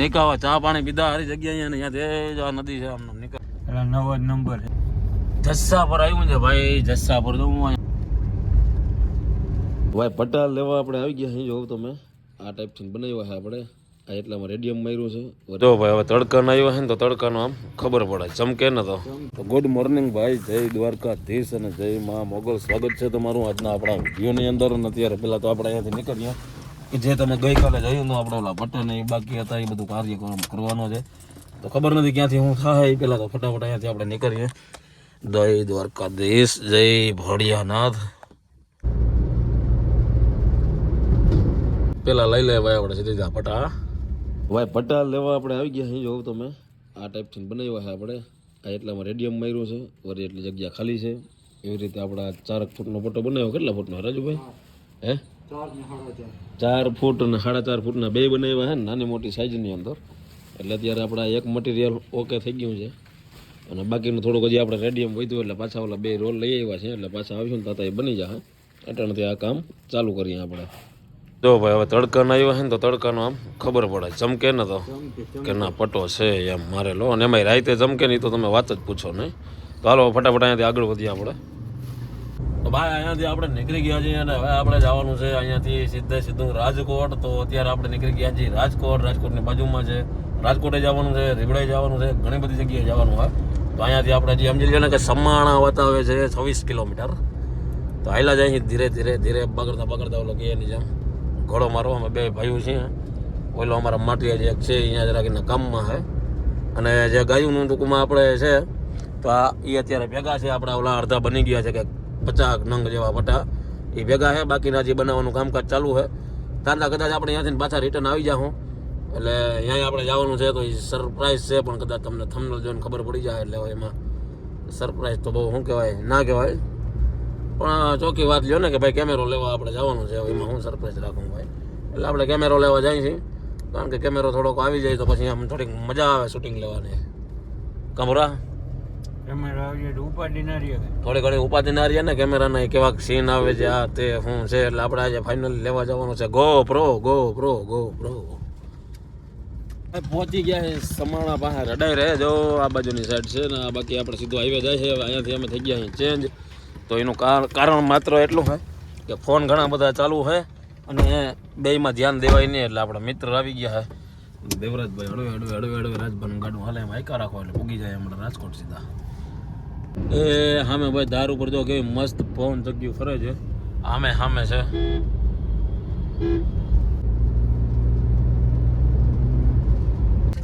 નિકાવા ચા પાણી પીધા હારી જગ્યા અહીંયા ત્યાં જ આ નદી છે આમ નિકા એટલે નવો જ નંબર છે. જસ્સા પર આવ્યું છે ભાઈ જસ્સા પર તો હું ભાઈ પટાલ લેવા આપણે આવી ગયા અહીં જોઉં તમે આ ટાઈપથી બનાવ્યા છે આપણે. આ એટલામાં રેડિયમ માર્યું છે. જો ભાઈ હવે તડકાનો આવ્યો છે ને તો તડકાનો આમ ખબર પડે. ચમકે ને તો. તો ગુડ મોર્નિંગ ભાઈ જય દ્વારકાધીશ અને જય મા મોગલ. સ્વાગત છે તમારું આજના આપણા વિડીયોની અંદર. અને અત્યારે પહેલાં તો આપણે અહીંયાથી નીકળીએ કે જે તમે ગઈકાલે જોયું ને આપણે ઓલા પટેલ એ બાકી હતા, એ બધું કાર્યક્રમ કરવાનો છે? તો ખબર નથી ક્યાંથી હું થાય એ પહેલાં તો ફટાફટ અહીંયાથી આપણે નીકળીએ. જય દ્વારકાધીશ, જય ભોળિયાનાથ. પેલા લઈ લે ભાઈ આપણે સીધી પટા. ભાઈ પટા લેવા આપણે આવી ગયા અહીં જોઉં તમે. આ ટાઈપથી બનાવ્યા છે આપણે. આ એટલામાં રેડિયમ માર્યું છે, વરી એટલી જગ્યા ખાલી છે. એવી રીતે આપણા ચારક ફૂટનો પટ્ટો બનાવ્યો, કેટલા ફૂટનો, રાજુભાઈ? હે? ચાર ફૂટ અને સાડા ચાર ફૂટના બે બનાવ્યા છે ને નાની મોટી સાઈઝની અંદર. એટલે અત્યારે આપણા એક મટીરિયલ ઓકે થઈ ગયું છે. અને બાકીનું થોડુંક હજી આપણે રેડિયમ વધ્યું એટલે પાછા ઓલા બે રોલ લઈ આવ્યા છે એટલે પાછા આવીશું ને તાતા એ બની જશે અટાણથી આ કામ ચાલુ કરીએ આપણે. જો ભાઈ હવે તડકાનો આવ્યો છે ને તો તડકાનો આમ ખબર પડે. ચમકે ને તો? કે ના પટો છે એમ મારેલો. અને એમાં રાતે ચમકે નહીં તો તમે વાત જ પૂછો નહીં. તો હાલો ફટાફટ અહીંયાથી આગળ વધીએ આપણે. તો ભાઈ, અહીંયાથી આપણે નીકળી ગયા છીએ અને હવે આપણે જવાનું છે અહીંયાથી સીધે સીધું રાજકોટ. તો અત્યારે આપણે નીકળી ગયા છીએ રાજકોટ. રાજકોટની બાજુમાં છે, રાજકોટે જવાનું છે રીબડાઈ જવાનું છે, ઘણી બધી જગ્યાએ જવાનું હોય. તો અહીંયાથી આપણે જે સમજી લઈએ કે સમાણા બતાવે છે છવ્વીસ કિલોમીટર. તો આયલા જાય ધીરે ધીરે ધીરે બગડતા બગડતા ઓલો કે એની જેમ ઘોડો મારો અમે બે ભાઈઓ છીએ. ઓલો અમારા માટીયા જે છે, અહીંયા જરાક એના કામમાં છે. અને જે ગાયુંનું ટૂંકમાં આપણે છે, તો આ એ અત્યારે ભેગા છે. આપણા ઓલા અડધા બની ગયા છે કે પચાસ નંગ જેવા વટા એ ભેગા છે બાકીના જે બનાવવાનું કામકાજ ચાલુ છે તાંડા કદાચ આપણે અહીંયાથી પાછા રિટર્ન આવી જાઉં એટલે અહીંયા આપણે જવાનું છે તો એ સરપ્રાઈઝ છે, પણ કદાચ તમને થંબનેલ જોઈને ખબર પડી જાય એટલે એમાં સરપ્રાઈઝ તો બહુ, શું કહેવાય, ના કહેવાય. પણ ચોખ્ખી વાત લ્યો ને કે ભાઈ કેમેરો લેવા આપણે જવાનું છે એમાં હું સરપ્રાઈઝ રાખું ભાઈ. એટલે આપણે કેમેરો લેવા જઈએ છીએ. કારણ કે કેમેરો થોડોક આવી જાય તો પછી આમ થોડીક મજા આવે શૂટિંગ લેવાની. કમરા થોડી ઘણી ઉપાધિ ના કેમેરાના કેવા સીન આવે છે આ તે શું છે એટલે આપણે આજે ફાઇનલ લેવા જવાનું છે. Go pro go pro go pro પહોંચી ગયા છે સમાણા પાસે રડાઈ રહે જો આ બાજુની સાઈડ છે ને બાકી આપણે સીધો હાઈવે જાય છે અહીંયાથી અમે થઈ ગયા ચેન્જ તો એનું કાર- કારણ માત્ર એટલું છે કે ફોન ઘણા બધા ચાલુ છે અને બેયમાં ધ્યાન દેવાય નહીં એટલે આપણા મિત્ર આવી ગયા છે દેવરાજભાઈ હળવે હળવે હળવે હળવે રાજભાઈનું ગાડું હાલે એમ હાઈકા રાખો એટલે પૂગી જાય હમણાં રાજકોટ સીધા. એ સામે ભાઈ દારૂ ઉપર જો કેવી મસ્ત પવન જગ્યું ફરે છે. આમે સામે છે.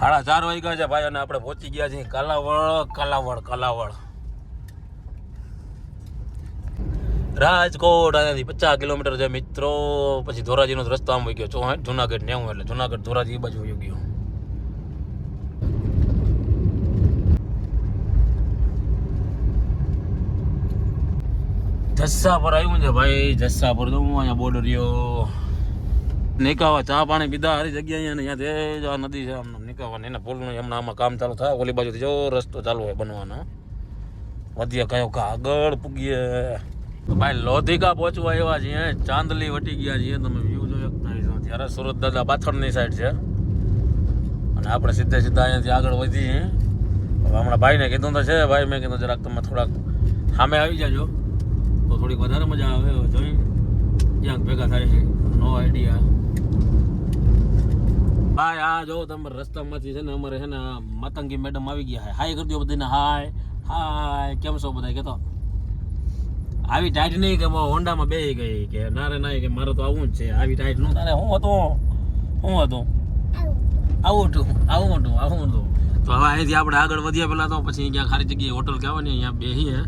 સાડા ચાર વાગ્યા છે ભાઈ અને આપણે પહોંચી ગયા છીએ કાલાવડ કાલાવડ કાલાવડ. રાજકોટ અહીંયાથી પચાસ કિલોમીટર છે મિત્રો. પછી ધોરાજીનો રસ્તો આમ વહી ગયો. ચોહાઠ જુનાગઢ નેવું એટલે. જુનાગઢ ધોરાજી એ બાજુ વહી ગયો. જસ્સા પર આવ્યું છે ભાઈ. જસ્સા પર તો હું અહીંયા બોર્ડર રહ્યો. નિકાવા ચા પાણી પીધા, હારી જગ્યા અહીંયા અને અહીંયા તે જ, આ નદી છે આમ નિકાવા એના પુલનું હમણાં આમાં કામ ચાલુ થાય, ઓલી બાજુથી જો રસ્તો ચાલુ હોય બનવાનો. વધીએ કયો કા આગળ પૂગીએ. ભાઈ લોધિકા પહોંચવા એવા છીએ, ચાંદલી વટી ગયા છીએ. તમે વ્યૂ જોઈ શકતા ત્યારે સુરત દાદા પાછળની સાઈડ છે. અને આપણે સીધે સીધા અહીંયાથી આગળ વધીએ. હમણાં ભાઈને કીધું તો છે, ભાઈ મેં કીધું જરાક તમે થોડાક સામે આવી જાજો. તો થોડીક વધારે મજા આવે જોઈ. ક્યાંક ભેગા થાય છે, નો આઈડિયા ભાઈ, આ જો તમે રસ્તામાંથી છે ને, અમારે છે ને માતંગી મેડમ આવી ગયા હાય હાય કરી દો બધાને. હાય હાય કેમ છો બધા? કેતો? આવી ટાઈટ નહીં કે હોન્ડામાં બેહી ગઈ કે ના રે, ના કે મારે તો આવું જ છે. આવી ટાઈટનું. તારે શું હતું? શું હતું? આવું હતું. આવું હતું આવું હતું. તો હવે અહીંથી આપણે આગળ વધ્યા પહેલા તો પછી ક્યાં ખારી જગ્યાએ હોટલ કહેવાની અહીંયા બેહીએ.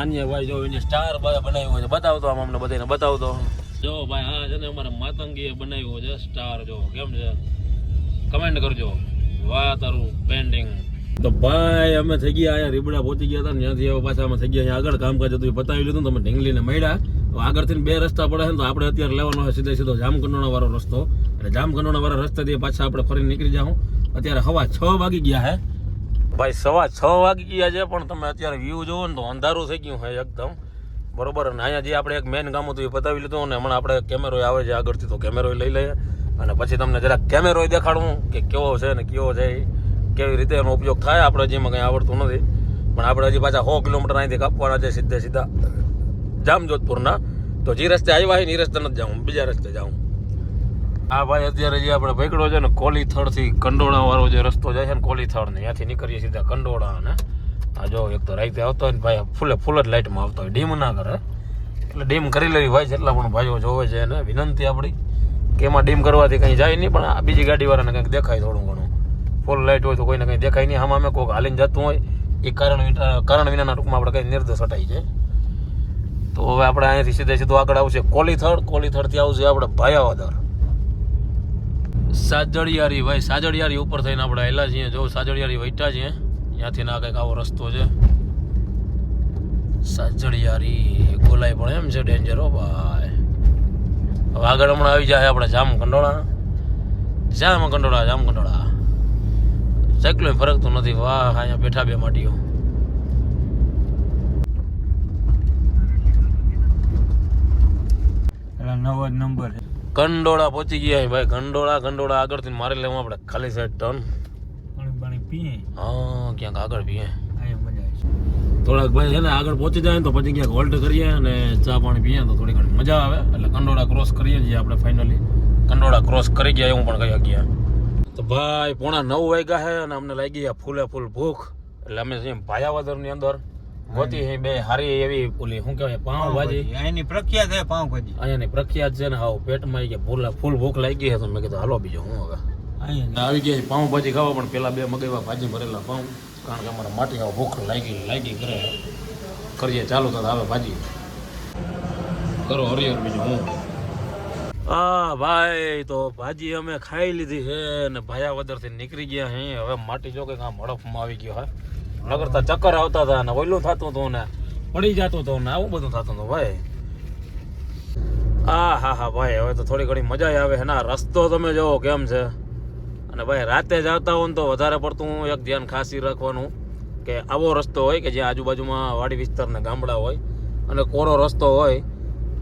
અન્ય ભાઈ જો એને સ્ટાર બનાવ્યો છે. બતાવતો આમ અમને બધાને, બતાવતો. જો ભાઈ, હા, છે ને અમારે માતંગીએ બનાવ્યો છે સ્ટાર જો. કેમ છે? કમેન્ટ કરજો. વાહ તારું પેન્ડિંગ તો ભાઈ, અમે થઈ ગયા અહીંયા, રીબડા પહોંચી ગયા હતા ને ત્યાંથી હવે પાછા અમે થઈ ગયા અહીંયા આગળ. કામકાજ હતું બતાવી લીધું તમે ઢીંગલીને મળ્યા. આગળથી બે રસ્તા પડે છે તો આપણે અત્યારે લેવાનો હોય સીધે સીધો જામકંડોણા વાળો રસ્તો. એટલે જામકંડોણા વાળા રસ્તાથી પાછા આપણે ફરી નીકળી જાઉં. અત્યારે હવા છ વાગી ગયા હે. ભાઈ, સવા છ વાગી ગયા છે, પણ તમે અત્યારે વ્યૂ જોવો ને તો અંધારું થઈ ગયું હોય એકદમ. બરોબર, અને અહીંયા જે આપણે એક મેન કામ હતું એ પતાવી લીધું અને હમણાં આપણે કેમેરો આવે છે આગળથી, તો કેમેરો લઈ લઈએ. અને પછી તમને જરાક કેમેરો દેખાડું કે કેવો છે ને કેવો છે એ. કેવી રીતે એનો ઉપયોગ થાય, આપણે જેમાં કંઈ આવડતું નથી. પણ આપણે હજી પાછા સો કિલોમીટર અહીંથી કાપવાના છે, સીધે સીધા જામજોધપુરના. તો જે રસ્તે આવ્યા હોય ને એ રસ્તે નથી જાઉં બીજા રસ્તે જાઉં આ ભાઈ અત્યારે જે આપણે પકડો છે ને કોલી થડથી કંડોળા વાળો જે રસ્તો જાય છે ને કોલી થડ ને ત્યાંથી નીકળીએ સીધા કંડોળા ને આ જો એક તો રાઈતે આવતો હોય ને ભાઈ, ફૂલે ફૂલ જ લાઇટમાં આવતો હોય. ડીમ ના કરે એટલે ડીમ કરી લેવી ભાઈ જેટલા પણ ભાઈઓ જોવે છે એને વિનંતી આપણી કે એમાં ડીમ કરવાથી કંઈ જાય નહીં, પણ આ બીજી ગાડીવાળાને કંઈક દેખાય થોડું ઘણું. ફૂલ લાઇટ હોય તો કોઈને કંઈ દેખાય નહીં. આમાં અમે કોઈક હાલીને જતું હોય, એ કારણ કારણ વિનાના ટૂંકમાં આપણે કંઈ નિર્દેશ હટાઈ જાય. તો હવે આપણે અહીંયાથી સીધે સીધું આગળ આવશે કોલીથળ. કોલીથળથી આવશે આપણે ભાયાવદર. સાજડિયારી ભાઈ સાજડિયારી ઉપર થઈને આપણે આવેલા છીએ. જો સાજડિયારી વૈટા છીએ, ત્યાંથી ના કંઈક આવો રસ્તો છે. સાજડિયારી ગોલાઈ પણ એમ છે ડેન્જર હો ભાઈ. હવે આગળ હમણાં આવી જાય આપણે જામ કંડોળા. જામ કંડોળા જામ કંડોળા. સાયકલો ફરક તો નથી. વાહ, અહીંયા બેઠા બે માટીઓ. નવો જ નંબર છે. કંડોળા પહોંચી ગયા ભાઈ. કંડોળા કંડોળા આગળથી મારી લેવું આપણે. ખાલી સાઈડ ટર્ન. પાણી પીએ. હા ક્યાંક આગળ પીએ. થોડાક ભાઈ છે ને આગળ પહોંચી જાય તો પછી ક્યાંક હોલ્ટ કરીએ અને ચા પાણી પીએ તો થોડી ઘણી મજા આવે. એટલે કંડોળા ક્રોસ કરીએ છીએ આપણે ફાઇનલી કંડોળા ક્રોસ કરી ગયા એવું પણ કહી ગયા તો ભાઈ પોણા નવ વાગ્યા છે અને અમને લાગી ગયા ફૂલે ફૂલ ભૂખ. એટલે અમે ભાયાવદરની અંદર. ગોતી હે બે હારી એવી ઓલી શું કહેવાય પાઉંભાજી. ભાજી એની પ્રખ્યાત છે પાઉંભાજી. અહીંયાની પ્રખ્યાત છે ને હાવ પેટમાં આવી ગયા ફૂલ ફૂલ ભૂખ લાગી છે તો મેં કીધું હાલો બીજો હું હવે? આવી ગયા પાઉં ભાજી ખાવા પણ પેલા બે મગાવ્યા ભાજી ભરેલા પાઉં. કારણ કે અમારે માટી આવો ભૂખ લાગી લાગી કરે. કરીએ ચાલુ તો આવે ભાજી. કરો હરિયર બીજું હું. હા ભાઈ તો ભાજી અમે ખાઈ લીધી છે ને ભાયાવદરથી નીકળી ગયા હે. હવે માટી જો કે આમ હડફમાં આવી ગયો હા. નગરતા ચક્કર આવતા હતા ને ઓઈલું થતું હતું ને, પડી જતું હતું ને, આવું બધું થતું હતું ભાઈ. આ હા હા, ભાઈ, હવે તો થોડી ઘણી મજા આવે હે ના. રસ્તો તમે જોવો કેમ છે? અને ભાઈ, રાતે જતા હોય ને તો વધારે પડતું એક ધ્યાન ખાસી રાખવાનું કે આવો રસ્તો હોય કે જ્યાં આજુબાજુમાં વાડી વિસ્તારના ગામડા હોય અને કોરો રસ્તો હોય.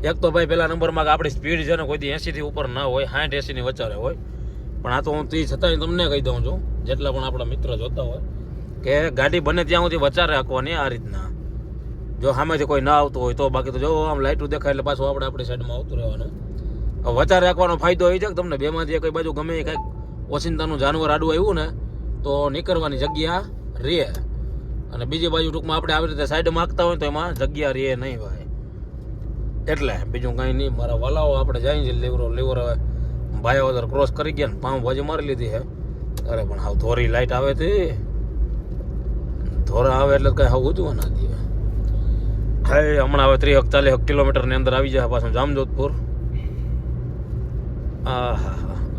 એક તો ભાઈ પહેલા નંબરમાં કે આપણી સ્પીડ છે ને કોઈ દી એંસીથી ઉપર ના હોય, સાઠ એંસીની વચ્ચે હોય. પણ આ તો હું તે છતાંય તમને કહી દઉં છું, જેટલા પણ આપણા મિત્ર જોતા હોય કે ગાડી બને ત્યાં સુધી વચારે રાખવાની આ રીતના. જો સામેથી કોઈ ના આવતું હોય તો બાકી તો જો આમ લાઇટું દેખાય એટલે પાછું આપણે આપણી સાઈડમાં આવતું રહેવાનું. હવે વચારે રાખવાનો ફાયદો એ છે કે તમને બેમાંથી કોઈ બાજુ ગમે કંઈક ઓચિંતાનું જાનવર આડું આવ્યું ને, તો નીકળવાની જગ્યા રહે અને બીજી બાજુ ટૂંકમાં આપણે આવી રીતે સાઈડ માગતા હોય તો એમાં જગ્યા રહે નહીં ભાઈ. એટલે બીજું કાંઈ નહીં, મારા વાલાઓ, આપણે જાય છે લેવરો, લેવર હવે. ભાઈ ક્રોસ કરી ગયા ને પાઉં ભાજી મારી લીધી છે. અરે પણ હાવ ધોરી લાઇટ આવે તે. ધોરા આવે એટલે કઈ આવું ઉજવા ના દે હા હમણાં હવે ત્રીસ ચાલીસ કિલોમીટરની અંદર આવી જાય પાછું જામજોધપુર. હા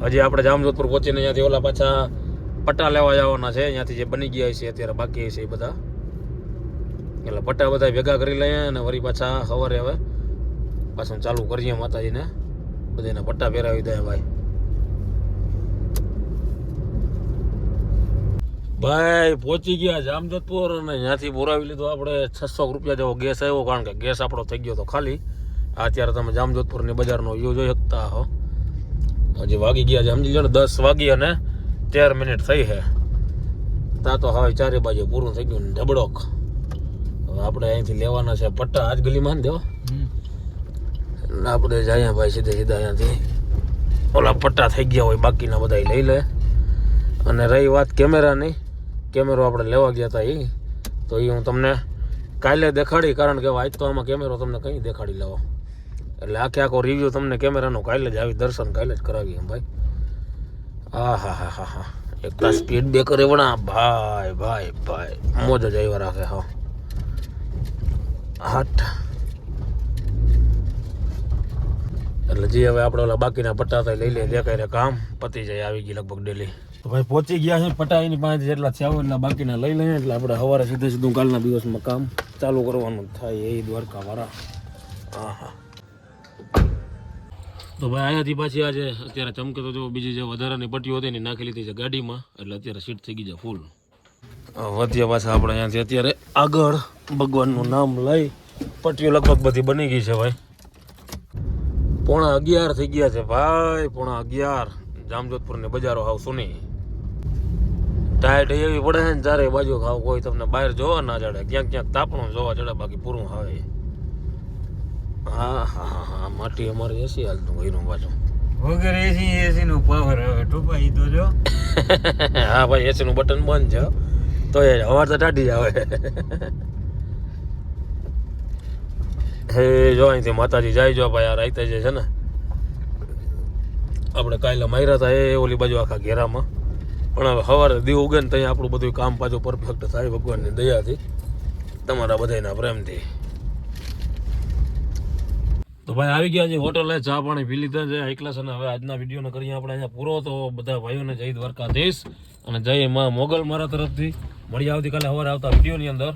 હજી આપણે જામજોધપુર પહોંચીને અહીંયાથી ઓલા પાછા પટ્ટા લેવા જવાના છે. અહીંયાથી જે બની ગયા છે, અત્યારે બાકી છે એ બધા. એટલે પટ્ટા બધા ભેગા કરી લઈએ અને વળી પાછા સવારે હવે પાછું ચાલુ કરીએ માતાજીને. બધાને પટ્ટા પહેરાવી દે ભાઈ. ભાઈ પહોંચી ગયા જામજોધપુર અને ત્યાંથી બોરાવી લીધો આપણે છસો રૂપિયા જેવો ગેસ આવ્યો કારણ કે ગેસ આપણો થઈ ગયો તો ખાલી. આ અત્યારે તમે જામજોધપુરની બજારનો યુ જોઈ શકતા હો. હજી વાગી ગયા છે સમજી લો ને દસ વાગી અને તેર મિનિટ થઈ છે. તા તો હવે ચારે બાજુ પૂરું થઈ ગયું ને ઢબડોક હવે આપણે અહીંથી લેવાના છે પટ્ટા. આજ ગલીમાં દેવા? આપણે જઈએ ભાઈ સીધે સીધા અહીંયાથી ઓલા પટ્ટા થઈ ગયા હોય બાકીના બધા લઈ લે. અને રહી વાત કેમેરાની. કેમેરો આપણે લેવા ગયા હતા એ તો એ હું તમને કાલે દેખાડી, કારણ કે આજ તો આમાં કેમેરો તમને કંઈ દેખાડી લેવો. એટલે આખે આખો રિવ્યૂ તમને કેમેરાનો કાલે જ આવી, દર્શન કાલે જ કરાવી એમ ભાઈ. હા હા હા હા હા એકલા સ્પીડ બ્રેકર એવડા ભાઈ ભાઈ ભાઈ. મોજ જ આવ્યા રાખે હા. હાટ. એટલે જે હવે આપણે ઓલા બાકીના પટ્ટા થાય લઈ લે દેખાય કામ પતી જાય આવી ગઈ લગભગ ડેલી તો ભાઈ પહોંચી ગયા છે પટ્ટા એની પાસે જેટલા થયા હોય એટલા બાકીના લઈ લઈએ એટલે આપણે સવારે સીધે સીધું કાલના દિવસમાં કામ ચાલુ કરવાનું થાય એ દ્વારકા વાળા હા હા તો ભાઈ અહીંયાથી પાછી આજે અત્યારે ચમકે તો જો બીજી જે વધારાની પટ્ટીઓ હતી એની નાખી લીધી છે ગાડીમાં એટલે અત્યારે સીટ થઈ ગઈ છે ફૂલ વધ્યા પાછા આપણે અહીંયાથી. અત્યારે આગળ ભગવાનનું નામ લઈ પટ્ટીઓ લગભગ બધી બની ગઈ છે ભાઈ. પોણા અગિયાર થઈ ગયા છે ભાઈ પોણા અગિયાર. જામજોધપુર ને બજારો હાવ સુની. ટાઈટ એવી પડે છે ને ચારે બાજુ ખાવ કોઈ તમને બહાર જોવા ના ચડે. ક્યાંક ક્યાંક તાપણું જોવા ચડે બાકી પૂરું આવે હા હા હા હા માટી અમારે એસી હાલતું ગયું પાછું. વગર એસી એસી નું પાવર આવે ટૂંપા ઈ તો જો. હા ભાઈ એસી નું બટન બંધ છે. તો એ અવાજ તો ટાઢી આવે. હે, જો અહીંથી માતાજી જાય, જો ભાઈ આ રાઈતે જે છે ને, આપણે કાલે માર્યા હતા એ ઓલી બાજુ આખા ઘેરામાં. પણ હવે સવારે દીવ ઉગે ને ત્યાં આપણું બધું કામ પાછું પરફેક્ટ થાય, ભગવાનની દયાથી. તમારા બધાના પ્રેમથી. તો ભાઈ આવી ગયા છે હોટલે, ચા પાણી પી લીધા છે. એકલા છે હવે આજના વિડીયોને કરીએ આપણે અહીંયા પૂરો. તો બધા ભાઈઓને જય દ્વારકાધીશ અને જય માં મોગલ મારા તરફથી. મળી આવતીકાલે સવારે આવતા વિડીયોની અંદર.